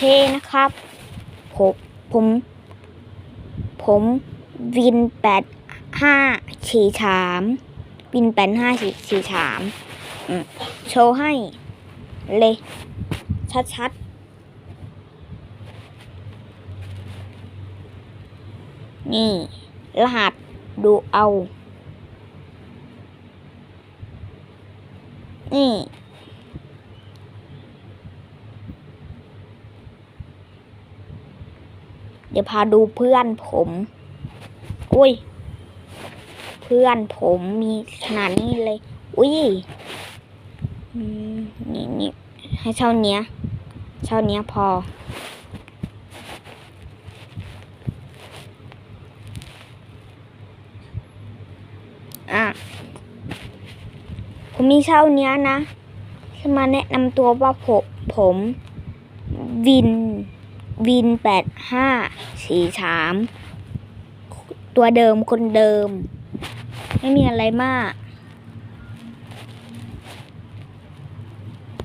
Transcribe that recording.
เคนะครับผมผม ผมวินแปดห้าฉีสามวินแปดห้าฉีฉีสามโชว์ให้ เลย ชัดๆ นี่ รหัสดูเอา นี่ เดี๋ยวพาดูเพื่อนผมอุ้ย เพื่อนผมมีขนาดนี้เลย อุ้ยนี่นี่ให้เท่าเนี้ยเท่าเนี้ยพอ อะ ผมมีเท่าเนี้ยนะจะมาแนะนำตัวว่าผม ผมวิน วินแปดห้าสี่สามตัวเดิมคนเดิม ไม่มีอะไรมาก